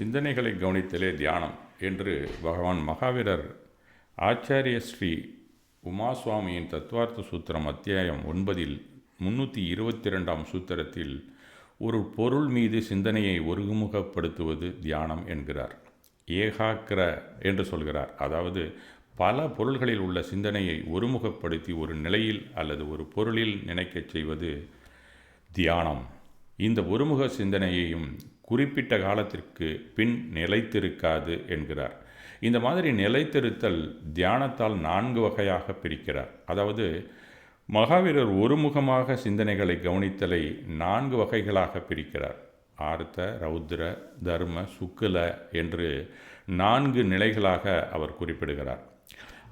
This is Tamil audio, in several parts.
சிந்தனைகளை கவனித்தலே தியானம் என்று பகவான் மகாவீரர் ஆச்சாரிய ஸ்ரீ உமாசுவாமியின் தத்துவார்த்த சூத்திரம் அத்தியாயம் ஒன்பதில் முன்னூற்றி இருபத்தி ரெண்டாம் சூத்திரத்தில் ஒரு பொருள் மீது சிந்தனையை ஒருமுகப்படுத்துவது தியானம் என்கிறார். ஏகாக்கிர என்று சொல்கிறார். அதாவது பல பொருள்களில் உள்ள சிந்தனையை ஒருமுகப்படுத்தி ஒரு நிலையில் அல்லது ஒரு பொருளில் நினைக்கச் செய்வது தியானம். இந்த ஒருமுக சிந்தனையையும் குறிப்பிட்ட காலத்திற்கு பின் நிலைத்திருக்காது என்கிறார். இந்த மாதிரி நிலைத்திருத்தல் தியானத்தால் நான்கு வகையாக பிரிக்கிறார். அதாவது மகாவீரர் ஒருமுகமாக சிந்தனைகளை கவனித்தலை நான்கு வகைகளாக பிரிக்கிறார். ஆர்த்த ரௌத்ர தர்ம சுக்குல என்று நான்கு நிலைகளாக அவர் குறிப்பிடுகிறார்.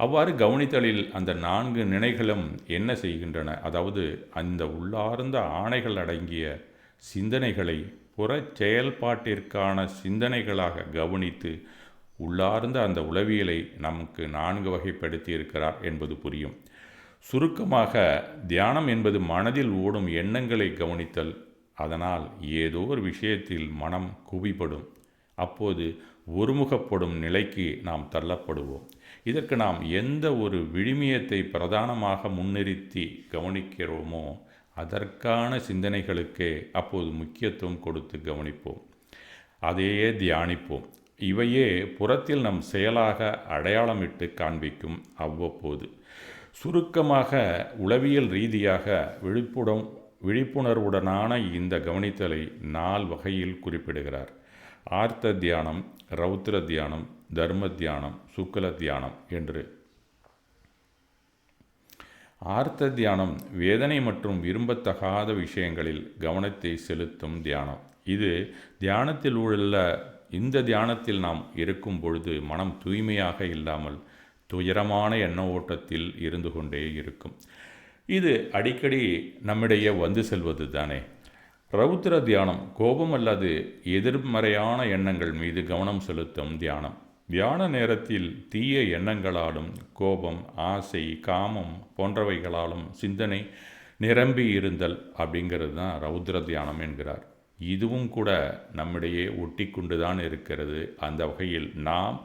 அவ்வாறு கவனித்தலில் அந்த நான்கு நிலைகளும் என்ன செய்கின்றன? அதாவது அந்த உள்ளார்ந்த ஆணைகள் அடங்கிய சிந்தனைகளை புற செயல்பாட்டிற்கான சிந்தனைகளாக கவனித்து உள்ளார்ந்த அந்த உளவியலை நமக்கு நான்கு வகைப்படுத்தி இருக்கிறார் என்பது புரியும். சுருக்கமாக தியானம் என்பது மனதில் ஓடும் எண்ணங்களை கவனித்தல் அதனால் ஏதோ ஒரு விஷயத்தில் மனம் குவிப்படும் அப்போது ஒருமுகப்படும் நிலைக்கு நாம் தள்ளப்படுவோம். இதற்கு நாம் எந்த ஒரு விழுமியத்தை பிரதானமாக முன்னிறுத்தி கவனிக்கிறோமோ அதற்கான சிந்தனைகளுக்கே அப்போது முக்கியத்துவம் கொடுத்து கவனிப்போம். அதையே தியானிப்போம். இவையே புறத்தில் நம் செயலாக அடையாளமிட்டு காண்பிக்கும் அவ்வப்போது. சுருக்கமாக உளவியல் ரீதியாக விழிப்புடன் விழிப்புணர்வுடனான இந்த கவனித்தலை நால் வகையில் குறிப்பிடுகிறார். ஆர்த்த தியானம் ரௌத்ர தியானம் தர்ம தியானம் சுக்கல தியானம் என்று ஆர்த்த தியானம் வேதனை மற்றும் விரும்பத்தகாத விஷயங்களில் கவனத்தை செலுத்தும் தியானம். இது தியானத்தில் உள்ள இந்த தியானத்தில் நாம் இருக்கும் பொழுது மனம் தூய்மையாக இல்லாமல் துயரமான எண்ண ஓட்டத்தில் இருந்து கொண்டே இருக்கும். இது அடிக்கடி நம்மிடையே வந்து செல்வது தானே. ரவுத்திர தியானம் கோபம் அல்லது எதிர்மறையான எண்ணங்கள் மீது கவனம் செலுத்தும் தியானம். தியான நேரத்தில் தீய எண்ணங்களாலும் கோபம் ஆசை காமம் போன்றவைகளாலும் சிந்தனை நிரம்பி இருந்தல் அப்படிங்கிறது தான் ரௌத்ர தியானம் என்கிறார். இதுவும் கூட நம்மிடையே ஒட்டி கொண்டு தான் இருக்கிறது. அந்த வகையில் நாம்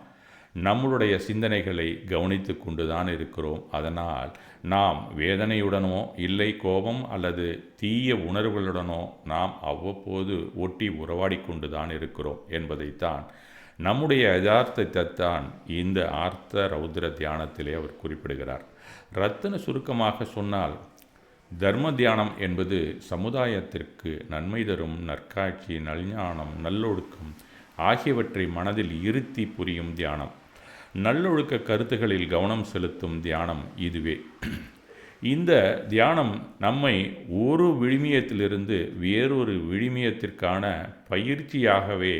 நம்மளுடைய சிந்தனைகளை கவனித்து கொண்டு தான் இருக்கிறோம். அதனால் நாம் வேதனையுடனோ இல்லை கோபம் அல்லது தீய உணர்வுகளுடனோ நாம் அவ்வப்போது ஒட்டி உறவாடி கொண்டு தான் இருக்கிறோம் என்பதைத்தான் நம்முடைய யதார்த்தத்தைத்தான் இந்த ஆர்த்த ரௌத்ர தியானத்திலே அவர் குறிப்பிடுகிறார். ரத்தன சுருக்கமாக சொன்னால் தர்ம தியானம் என்பது சமுதாயத்திற்கு நன்மை தரும் நற்காட்சி நல்ஞானம் நல்லொழுக்கம் ஆகியவற்றை மனதில் இருத்தி புரியும் தியானம். நல்லொழுக்க கருத்துகளில் கவனம் செலுத்தும் தியானம் இதுவே. இந்த தியானம் நம்மை ஒரு விழுமியத்திலிருந்து வேறொரு விழுமியத்திற்கான பயிற்சியாகவே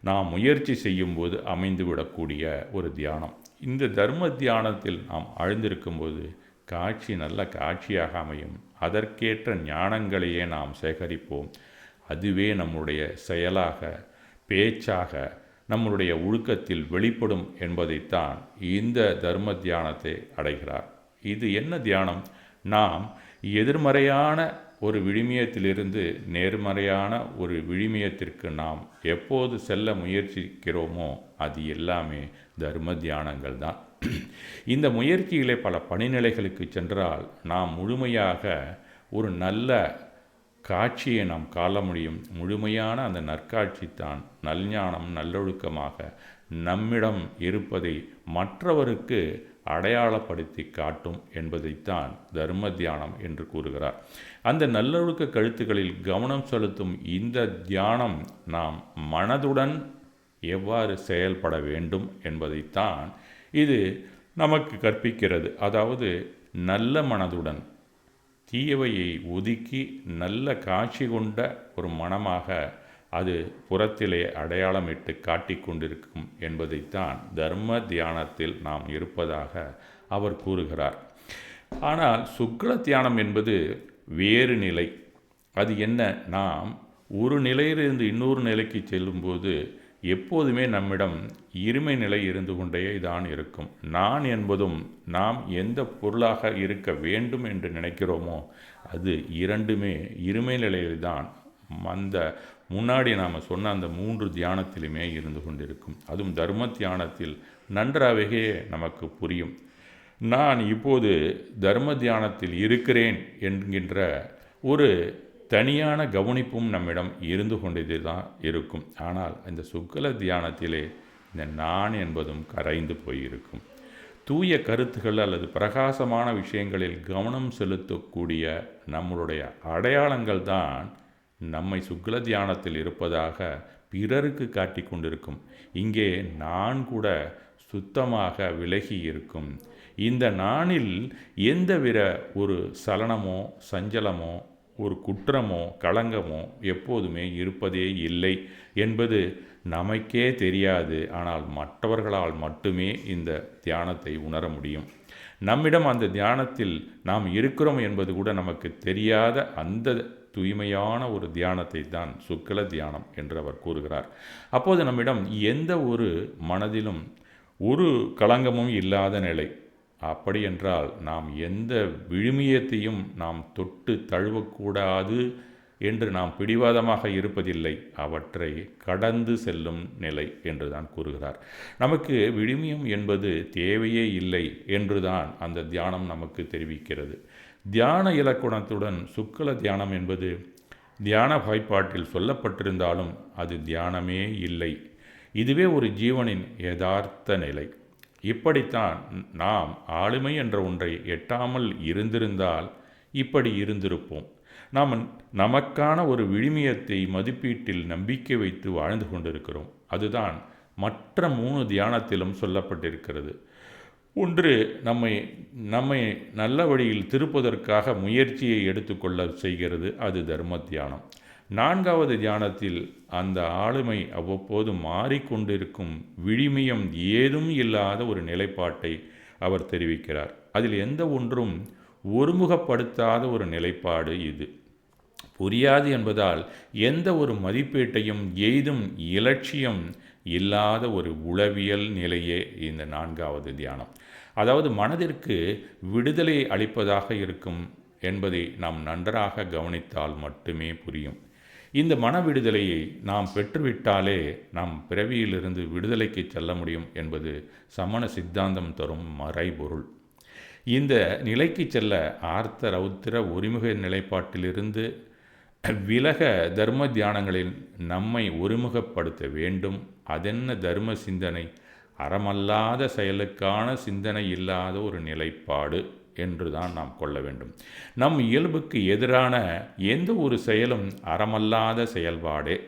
நாம் முயற்சி செய்யும்போது அமைந்துவிடக்கூடிய ஒரு தியானம். இந்த தர்ம தியானத்தில் நாம் ஆழ்ந்திருக்கும்போது காட்சி நல்ல காட்சியாக அமையும். அதற்கேற்ற ஞானங்களையே நாம் சேகரிப்போம். அதுவே நம்முடைய செயலாக பேச்சாக நம்முடைய ஒழுக்கத்தில் வெளிப்படும் என்பதைத்தான் இந்த தர்ம தியானத்தை அடைகிறார். இது என்ன தியானம்? நாம் எதிர்மறையான ஒரு விழுமியத்திலிருந்து நேர்மறையான ஒரு விழுமியத்திற்கு நாம் எப்போது செல்ல முயற்சிக்கிறோமோ அது எல்லாமே தர்ம தியானங்கள் தான். இந்த முயற்சிகளை பல பணிநிலைகளுக்கு சென்றால் நாம் முழுமையாக ஒரு நல்ல காட்சியை நாம் காண முடியும். முழுமையான அந்த நற்காட்சி தான் நல்ஞானம் நல்லொழுக்கமாக நம்மிடம் இருப்பதை மற்றவருக்கு அடையாளப்படுத்தி காட்டும் என்பதைத்தான் தர்ம தியானம் என்று கூறுகிறார். அந்த நல்லொழுக்க கழுத்துக்களில் கவனம் செலுத்தும் இந்த தியானம் நாம் மனதுடன் எவ்வாறு செயல்பட வேண்டும் என்பதைத்தான் இது நமக்கு கற்பிக்கிறது. அதாவது நல்ல மனதுடன் தீயவையை ஒதுக்கி நல்ல காட்சி கொண்ட ஒரு மனமாக அது புறத்திலே அடையாளமிட்டு காட்டிக் கொண்டிருக்கும் என்பதைத்தான் தர்ம தியானத்தில் நாம் இருப்பதாக அவர் கூறுகிறார். ஆனால் சுக்ல தியானம் என்பது வேறு நிலை. அது என்ன? நாம் ஒரு நிலையிலிருந்து இன்னொரு நிலைக்கு செல்லும்போது எப்போதுமே நம்மிடம் இருமை நிலை இருந்து கொண்டே தான் இருக்கும். நான் என்பதும் நாம் எந்த பொருளாக இருக்க வேண்டும் என்று நினைக்கிறோமோ அது இரண்டுமே இருமை நிலையில்தான் அந்த முன்னாடி நாம் சொன்ன அந்த மூன்று தியானத்திலுமே இருந்து கொண்டிருக்கும். அதுவும் தர்ம தியானத்தில் நன்றாகவே நமக்கு புரியும். நான் இப்போது தர்ம தியானத்தில் இருக்கிறேன் என்கின்ற ஒரு தனியான கவனிப்பும் நம்மிடம் இருந்து கொண்டது தான் இருக்கும். ஆனால் இந்த சுக்கல தியானத்திலே இந்த நான் என்பதும் கரைந்து போயிருக்கும். தூய கருத்துகள் அல்லது பிரகாசமான விஷயங்களில் கவனம் செலுத்தக்கூடிய நம்மளுடைய அடையாளங்கள் தான் நம்மை சுக்ல தியானத்தில் இருப்பதாக பிறருக்கு காட்டி கொண்டிருக்கும். இங்கே நான் கூட சுத்தமாக விலகி இருக்கும். இந்த நானில் எந்தவித ஒரு சலனமோ சஞ்சலமோ ஒரு குற்றமோ களங்கமோ எப்போதுமே இருப்பதே இல்லை என்பது நமக்கே தெரியாது. ஆனால் மற்றவர்களால் மட்டுமே இந்த தியானத்தை உணர முடியும். நம்மிடம் அந்த தியானத்தில் நாம் இருக்கிறோம் என்பது கூட நமக்கு தெரியாத அந்த தூய்மையான ஒரு தியானத்தை தான் சுக்கல தியானம் என்று அவர் கூறுகிறார். அப்போது நம்மிடம் எந்த ஒரு மனதிலும் ஒரு களங்கமும் இல்லாத நிலை. அப்படி என்றால் நாம் எந்த விழுமியத்தையும் நாம் தொட்டு தழுவக்கூடாது என்று நாம் பிடிவாதமாக இருப்பதில்லை. அவற்றை கடந்து செல்லும் நிலை என்று தான் கூறுகிறார். நமக்கு விழுமியம் என்பது தேவையே இல்லை என்றுதான் அந்த தியானம் நமக்கு தெரிவிக்கிறது. தியான இலக்குணத்துடன் சுக்கல தியானம் என்பது தியான வாய்ப்பாட்டில் சொல்லப்பட்டிருந்தாலும் அது தியானமே இல்லை. இதுவே ஒரு ஜீவனின் யதார்த்த நிலை. இப்படித்தான் நாம் ஆளுமை என்ற ஒன்றை எட்டாமல் இருந்திருந்தால் இப்படி இருந்திருப்போம். நாம் நமக்கான ஒரு விழுமியத்தை மதிப்பீட்டில் நம்பிக்கை வைத்து வாழ்ந்து கொண்டிருக்கிறோம். அதுதான் மற்ற மூணு தியானத்திலும் சொல்லப்பட்டிருக்கிறது. ஒன்று நம்மை நம்மை நல்ல வழியில் திருப்பதற்காக முயற்சியை எடுத்துக்கொள்ள செய்கிறது அது தர்ம தியானம் நான்காவது தியானத்தில் அந்த ஆளுமை அவ்வப்போது மாறிக்கொண்டிருக்கும் விழிமியம் ஏதும் இல்லாத ஒரு நிலைப்பாட்டை அவர் தெரிவிக்கிறார். அதில் எந்த ஒன்றும் ஒருமுகப்படுத்தாத ஒரு நிலைப்பாடு இது. புரியாது என்பதால் எந்த ஒரு மதிப்பீட்டையும் எய்தும் இலட்சியம் இல்லாத ஒரு உளவியல் நிலையே இந்த நான்காவது தியானம். அதாவது மனதிற்கு விடுதலை அளிப்பதாக இருக்கும் என்பதை நாம் நன்றாக கவனித்தால் மட்டுமே புரியும். இந்த மன விடுதலையை நாம் பெற்றுவிட்டாலே நாம் பிறவியிலிருந்து விடுதலைக்கு செல்ல முடியும் என்பது சமண சித்தாந்தம் தரும் மறைபொருள். இந்த நிலைக்கு செல்ல ஆர்த்த ரௌத்திர ஒருமுக நிலைப்பாட்டிலிருந்து விலக தர்ம தியானங்களில் நம்மை ஒருமுகப்படுத்த வேண்டும். அதென்ன தர்ம சிந்தனை? அறமல்லாத செயலுக்கான சிந்தனை இல்லாத ஒரு நிலைப்பாடு என்று தான் நாம் கொள்ள வேண்டும். நம் இயல்புக்கு எதிரான எந்த ஒரு செயலும் அறமல்லாத செயல்பாடே.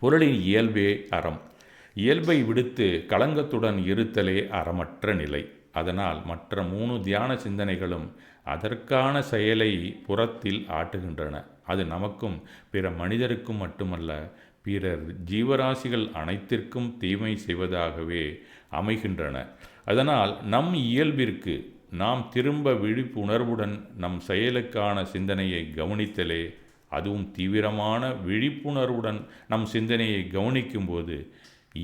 பொருளின் இயல்பே அறம். இயல்பை விடுத்து களங்கத்துடன் இருத்தலே அறமற்ற நிலை. அதனால் மற்ற மூணு தியான சிந்தனைகளும் அதற்கான செயலை புறத்தில் ஆட்டுகின்றன. அது நமக்கும் பிற மனிதருக்கும் மட்டுமல்ல பிறர் ஜீவராசிகள் அனைத்திற்கும் தீமை செய்வதாகவே அமைகின்றன. அதனால் நம் இயல்பிற்கு நாம் திரும்ப விழிப்புணர்வுடன் நம் செயலுக்கான சிந்தனையை கவனித்தலே அதுவும் தீவிரமான விழிப்புணர்வுடன் நம் சிந்தனையை கவனிக்கும்போது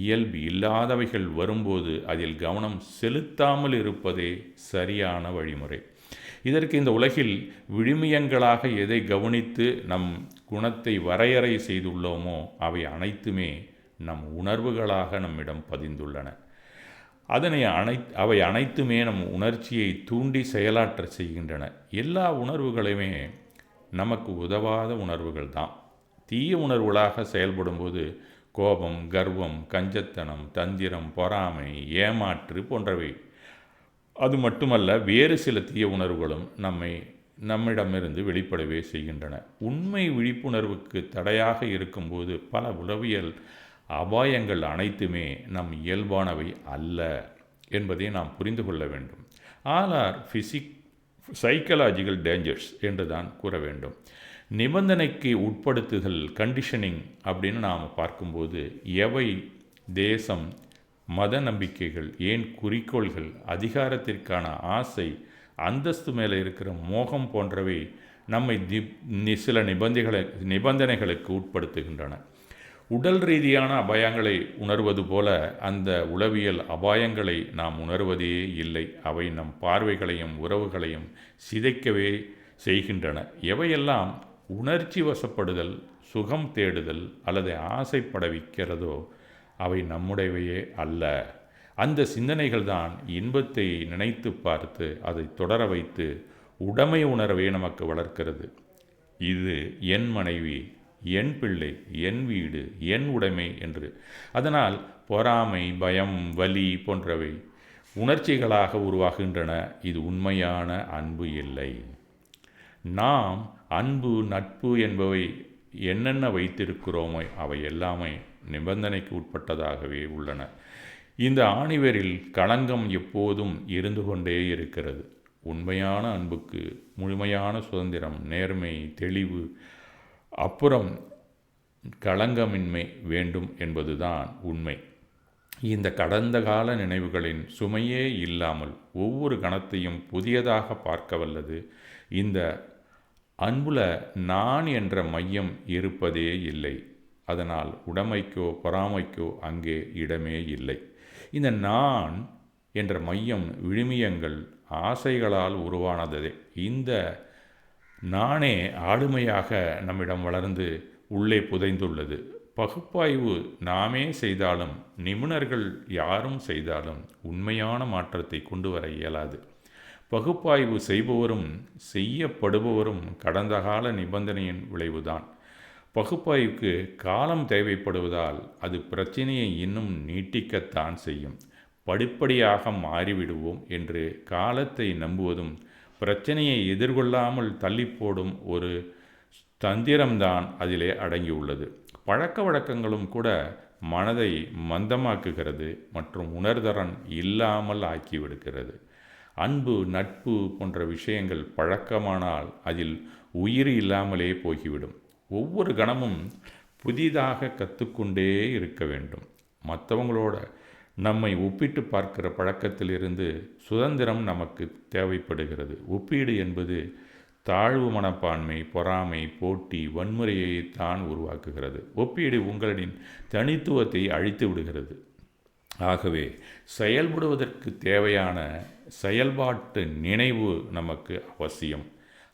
இயல்பு இல்லாதவைகள் வரும்போது அதில் கவனம் செலுத்தாமல் இருப்பதே சரியான வழிமுறை. இதற்கு இந்த உலகில் விழுமியங்களாக எதை கவனித்து நம் குணத்தை வரையறை செய்துள்ளோமோ அவை அனைத்துமே நம் உணர்வுகளாக நம்மிடம் பதிந்துள்ளன. அதனை அனை அவை அனைத்துமே நம் உணர்ச்சியை தூண்டி செயலாற்ற செய்கின்றன. எல்லா உணர்வுகளுமே நமக்கு உதவாத உணர்வுகள் தான். தீய உணர்வுகளாக செயல்படும்போது கோபம் கர்வம் கஞ்சத்தனம் தந்திரம் பொறாமை ஏமாற்று போன்றவை அது மட்டுமல்ல வேறு சில தீய உணர்வுகளும் நம்மை நம்மிடமிருந்து வெளிப்படவே செய்கின்றன. உண்மை விழிப்புணர்வுக்கு தடையாக இருக்கும்போது பல உளவியல் அபாயங்கள் அனைத்துமே நம் இயல்பானவை அல்ல என்பதை நாம் புரிந்து கொள்ள வேண்டும். All are physic psychological dangers என்று தான் கூற வேண்டும். நிபந்தனைக்கு உட்படுத்துதல் கண்டிஷனிங் அப்படின்னு நாம் பார்க்கும்போது எவை தேசம் மத நம்பிக்கைகள் ஏன் குறிக்கோள்கள் அதிகாரத்திற்கான ஆசை அந்தஸ்து மேலே இருக்கிற மோகம் போன்றவை நம்மை தி சில நிபந்தனைகளை நிபந்தனைகளுக்கு உட்படுத்துகின்றன. உடல் ரீதியான அபாயங்களை உணர்வது போல அந்த உளவியல் அபாயங்களை நாம் உணர்வதே இல்லை. அவை நம் பார்வைகளையும் உறவுகளையும் சிதைக்கவே செய்கின்றன. எவையெல்லாம் உணர்ச்சி வசப்படுதல் சுகம் தேடுதல் அல்லது ஆசைப்பட வைக்கிறதோ அவை நம்முடையவையே அல்ல. அந்த சிந்தனைகள் தான் இன்பத்தை நினைத்து பார்த்து அதை தொடர வைத்து உடைமை உணர்வை நமக்கு வளர்க்கிறது. இது என் மனைவி என் பிள்ளை என் வீடு என் உடைமை என்று. அதனால் பொறாமை பயம் வலி போன்றவை உணர்ச்சிகளாக உருவாகின்றன. இது உண்மையான அன்பு இல்லை. நாம் அன்பு நட்பு என்பவை என்னென்ன வைத்திருக்கிறோமோ அவை எல்லாமே நிபந்தனைக்கு உட்பட்டதாகவே உள்ளன. இந்த ஆணிவரில் களங்கம் எப்போதும் இருந்து கொண்டே இருக்கிறது. உண்மையான அன்புக்கு முழுமையான சுதந்திரம் நேர்மை தெளிவு அப்புறம் களங்கமின்மை வேண்டும் என்பதுதான் உண்மை. இந்த கடந்த கால நினைவுகளின் சுமையே இல்லாமல் ஒவ்வொரு கணத்தையும் புதியதாக பார்க்க வல்லது. இந்த அன்புல நான் என்ற மையம் இருப்பதே இல்லை. அதனால் உடைமைக்கோ பொறாமைக்கோ அங்கே இடமே இல்லை. இந்த நான் என்ற மையம் விழுமியங்கள் ஆசைகளால் உருவானதே. இந்த நானே ஆளுமையாக நம்மிடம் வளர்ந்து உள்ளே புதைந்துள்ளது. பகுப்பாய்வு நாமே செய்தாலும் நிபுணர்கள் யாரும் செய்தாலும் உண்மையான மாற்றத்தை கொண்டு வர இயலாது. பகுப்பாய்வு செய்பவரும் செய்யப்படுபவரும் கடந்த கால நிபந்தனையின் விளைவுதான். பகுப்பாய்வுக்கு காலம் தேவைப்படுவதால் அது பிரச்சனையை இன்னும் நீட்டிக்கத்தான் செய்யும். படிப்படியாக மாறிவிடுவோம் என்று காலத்தை நம்புவதும் பிரச்சனையை எதிர்கொள்ளாமல் தள்ளி போடும் ஒரு தந்திரம்தான் அதிலே அடங்கியுள்ளது. பழக்க வழக்கங்களும் கூட மனதை மந்தமாக்குகிறது மற்றும் உணர்தரன் இல்லாமல் ஆக்கிவிடுகிறது. அன்பு நட்பு போன்ற விஷயங்கள் பழக்கமானால் அதில் உயிர் இல்லாமலே போகிவிடும். ஒவ்வொரு கணமும் புதிதாக கற்றுக்கொண்டே இருக்க வேண்டும். மற்றவங்களோட நம்மை ஒப்பிட்டு பார்க்கிற பழக்கத்திலிருந்து சுதந்திரம் நமக்கு தேவைப்படுகிறது. ஒப்பீடு என்பது தாழ்வு மனப்பான்மை பொறாமை போட்டி வன்முறையை தான் உருவாக்குகிறது. ஒப்பீடு உங்களின் தனித்துவத்தை அழித்து விடுகிறது. ஆகவே செயல்படுவதற்கு தேவையான செயல்பாட்டு நினைவு நமக்கு அவசியம்.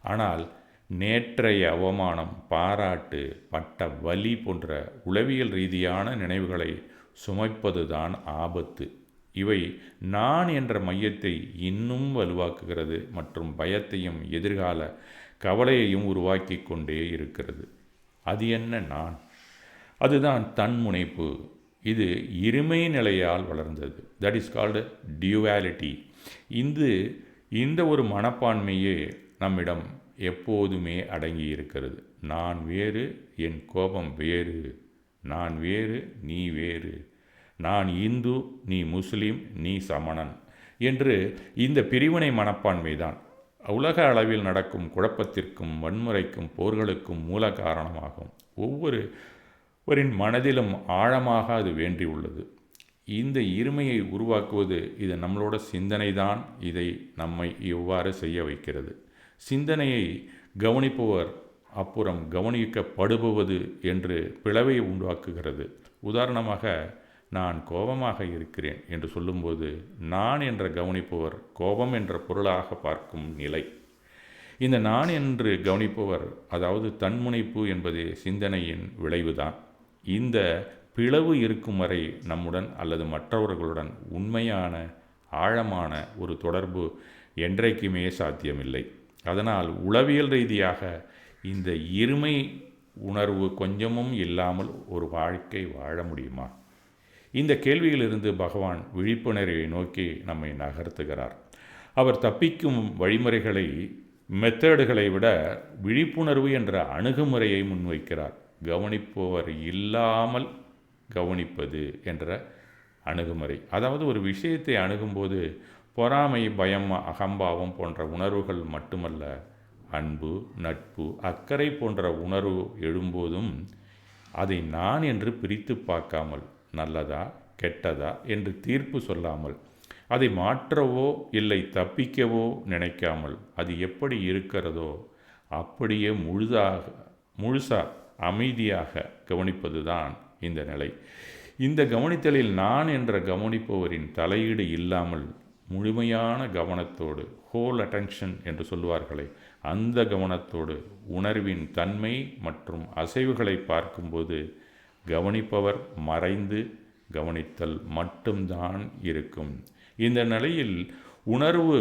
ஆனால் நேற்றைய அவமானம் பாராட்டு பட்ட வலி போன்ற உளவியல் ரீதியான நினைவுகளை சுமைப்பதுதான் ஆபத்து. இவை நான் என்ற மையத்தை இன்னும் வலுவாக்குகிறது மற்றும் பயத்தையும் எதிர்கால கவலையையும் உருவாக்கி கொண்டே இருக்கிறது. அது என்ன நான்? அதுதான் தன்முனைப்பு இது இருமை நிலையால் வளர்ந்தது. தட் இஸ் கால்டு டியூவாலிட்டி இந்த இந்த ஒரு மனப்பான்மையே நம்மிடம் எப்போதுமே அடங்கி இருக்கிறது நான் வேறு என் கோபம் வேறு. நான் வேறு நீ வேறு. நான் இந்து நீ முஸ்லீம் நீ சமணன் என்று இந்த பிரிவினை மனப்பான்மை தான் உலக அளவில் நடக்கும் குழப்பத்திற்கும் வன்முறைக்கும் போர்களுக்கும் மூல காரணமாகும். ஒவ்வொருவரின் மனதிலும் ஆழமாக அது வேண்டியுள்ளது. இந்த இருமையை உருவாக்குவது இது நம்மளோட சிந்தனை தான் இதை நம்மை இவ்வாறு செய்ய வைக்கிறது. சிந்தனையை கவனிப்பவர் அப்புறம் கவனிக்கப்படுபவது என்று பிளவை உண்டாக்குகிறது. உதாரணமாக நான் கோபமாக இருக்கிறேன் என்று சொல்லும்போது நான் என்ற கவனிப்பவர் கோபம் என்ற பொருளாக பார்க்கும் நிலை. இந்த நான் என்று கவனிப்பவர் அதாவது தன்முனைப்பு என்பது சிந்தனையின் விளைவுதான். இந்த பிளவு இருக்கும் வரை நம்முடன் அல்லது மற்றவர்களுடன் உண்மையான ஆழமான ஒரு தொடர்பு என்றைக்குமே சாத்தியமில்லை. அதனால் உளவியல் ரீதியாக இந்த இருமை உணர்வு கொஞ்சமும் இல்லாமல் ஒரு வாழ்க்கை வாழ முடியுமா? இந்த கேள்வியிலிருந்து பகவான் விழிப்புணர்வை நோக்கி நம்மை நகர்த்துகிறார். அவர் தப்பிக்கும் வழிமுறைகளை மெத்தேடுகளை விட விழிப்புணர்வு என்ற அணுகுமுறையை முன்வைக்கிறார். கவனிப்பவர் இல்லாமல் கவனிப்பது என்ற அணுகுமுறை. அதாவது ஒரு விஷயத்தை அணுகும்போது பொறாமை பயம் அகம்பாவம் போன்ற உணர்வுகள் மட்டுமல்ல அன்பு நட்பு அக்கறை போன்ற உணர்வு எழும்போதும் அதை நான் என்று பிரித்து பார்க்காமல் நல்லதா கெட்டதா என்று தீர்ப்பு சொல்லாமல் அதை மாற்றவோ இல்லை தப்பிக்கவோ நினைக்காமல் அது எப்படி இருக்கிறதோ அப்படியே முழுதாக முழுசா அமைதியாக கவனிப்பது தான் இந்த நிலை. இந்த கவனித்தலில் நான் என்ற கவனிப்பவரின் தலையீடு இல்லாமல் முழுமையான கவனத்தோடு ஹோல் அட்டென்ஷன் என்று சொல்லுவார்களே அந்த கவனத்தோடு உணர்வின் தன்மை மற்றும் அசைவுகளை பார்க்கும்போது கவனிப்பவர் மறைந்து கவனித்தல் மட்டும்தான் இருக்கும். இந்த நிலையில் உணர்வு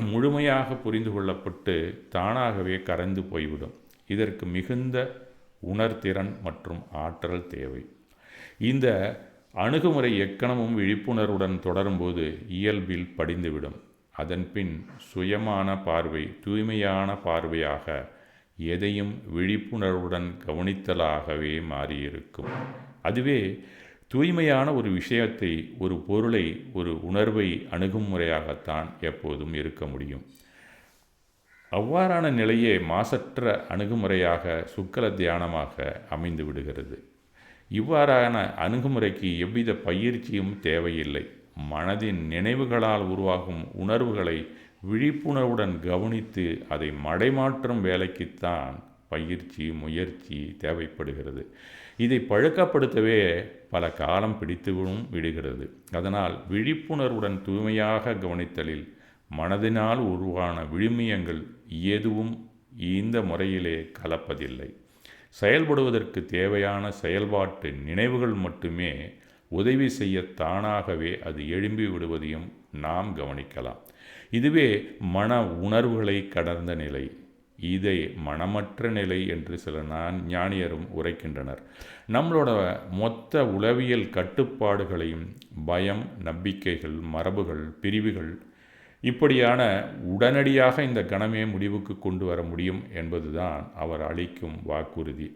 முழுமையாக புரிந்து கொள்ளப்பட்டு தானாகவே கரைந்து போய்விடும். இதற்கு மிகுந்த உணர்திறன் மற்றும் ஆற்றல் தேவை. இந்த அணுகுமுறை எக்கணமும் விழிப்புணர்வுடன் தொடரும்போது இயல்பில் படிந்துவிடும். அதன்பின் சுயமான பார்வை தூய்மையான பார்வையாக எதையும் விழிப்புணர்வுடன் கவனித்தலாகவே மாறியிருக்கும். அதுவே தூய்மையான ஒரு விஷயத்தை ஒரு பொருளை ஒரு உணர்வை அணுகும் முறையாகத்தான் எப்போதும் இருக்க முடியும். அவ்வாறான நிலையே மாசற்ற அணுகுமுறையாக சுக்கல தியானமாக அமைந்து விடுகிறது இவ்வாறான அணுகுமுறைக்கு எவ்வித பயிற்சியும் தேவையில்லை. மனதின் நினைவுகளால் உருவாகும் உணர்வுகளை விழிப்புணர்வுடன் கவனித்து அதை மடைமாற்றும் வேலைக்குத்தான் பயிற்சி முயற்சி தேவைப்படுகிறது. இதை பழக்கப்படுத்தவே பல காலம் பிடித்துவிடும் விடுகிறது. அதனால் விழிப்புணர்வுடன் தூய்மையாக கவனித்தலில் மனதினால் உருவான விழுமியங்கள் எதுவும் இந்த முறையிலே கலப்பதில்லை. செயல்படுவதற்கு தேவையான செயல்பாட்டு நினைவுகள் மட்டுமே உதவி செய்ய தானாகவே அது எழும்பி விடுவதையும் நாம் கவனிக்கலாம். இதுவே மன உணர்வுகளை கடந்த நிலை இதை மனமற்ற நிலை என்று சில நான் ஞானியரும் உரைக்கின்றனர். நம்மளோட மொத்த உளவியல் கட்டுப்பாடுகளையும் பயம் நம்பிக்கைகள் மரபுகள் பிரிவுகள் இப்படியான உடனடியாக இந்த கணமே முடிவுக்கு கொண்டு வர முடியும் என்பதுதான் அவர் அளிக்கும் வாக்குறுதி.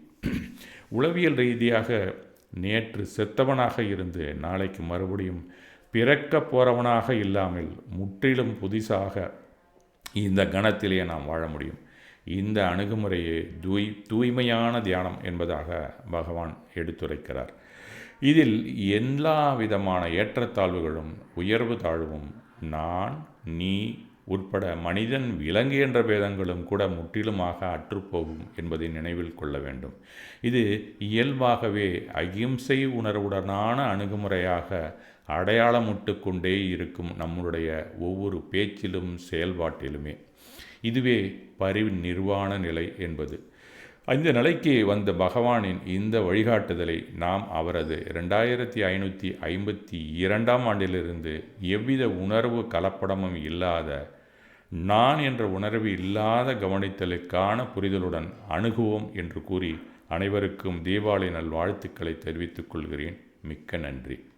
உளவியல் ரீதியாக நேற்று செத்தவனாக இருந்து நாளைக்கு மறுபடியும் பிறக்க போகிறவனாக இல்லாமல் முற்றிலும் புதிசாக இந்த கணத்திலே நாம் வாழ முடியும். இந்த அணுகுமுறையே தூய் தூய்மையான தியானம் என்பதாக பகவான் எடுத்துரைக்கிறார். இதில் எல்லா விதமான ஏற்றத்தாழ்வுகளும் உயர்வு தாழ்வும் நான் நீ உட்பட மனிதன் விலங்கு என்ற பேதங்களும் கூட முற்றிலுமாக அற்றுப்போகும் என்பதை நினைவில் கொள்ள வேண்டும். இது இயல்பாகவே அகிம்சை உணர்வுடனான அணுகுமுறையாக அடையாளமிட்டு கொண்டே இருக்கும் நம்முடைய ஒவ்வொரு பேச்சிலும் செயல்பாட்டிலுமே. இதுவே பரிநிர்வாண நிலை என்பது. இந்த நிலைக்கு வந்த பகவானின் இந்த வழிகாட்டுதலை நாம் அவரது ரெண்டாயிரத்தி ஐநூற்றி ஐம்பத்தி இரண்டாம் ஆண்டிலிருந்து எவ்வித உணர்வு கலப்படமும் இல்லாத நான் என்ற உணர்வு இல்லாத கவனித்தலுக்கான புரிதலுடன் அணுகுவோம் என்று கூறி அனைவருக்கும் தீபாவளி நல்வாழ்த்துக்களை தெரிவித்துக் கொள்கிறேன். மிக்க நன்றி.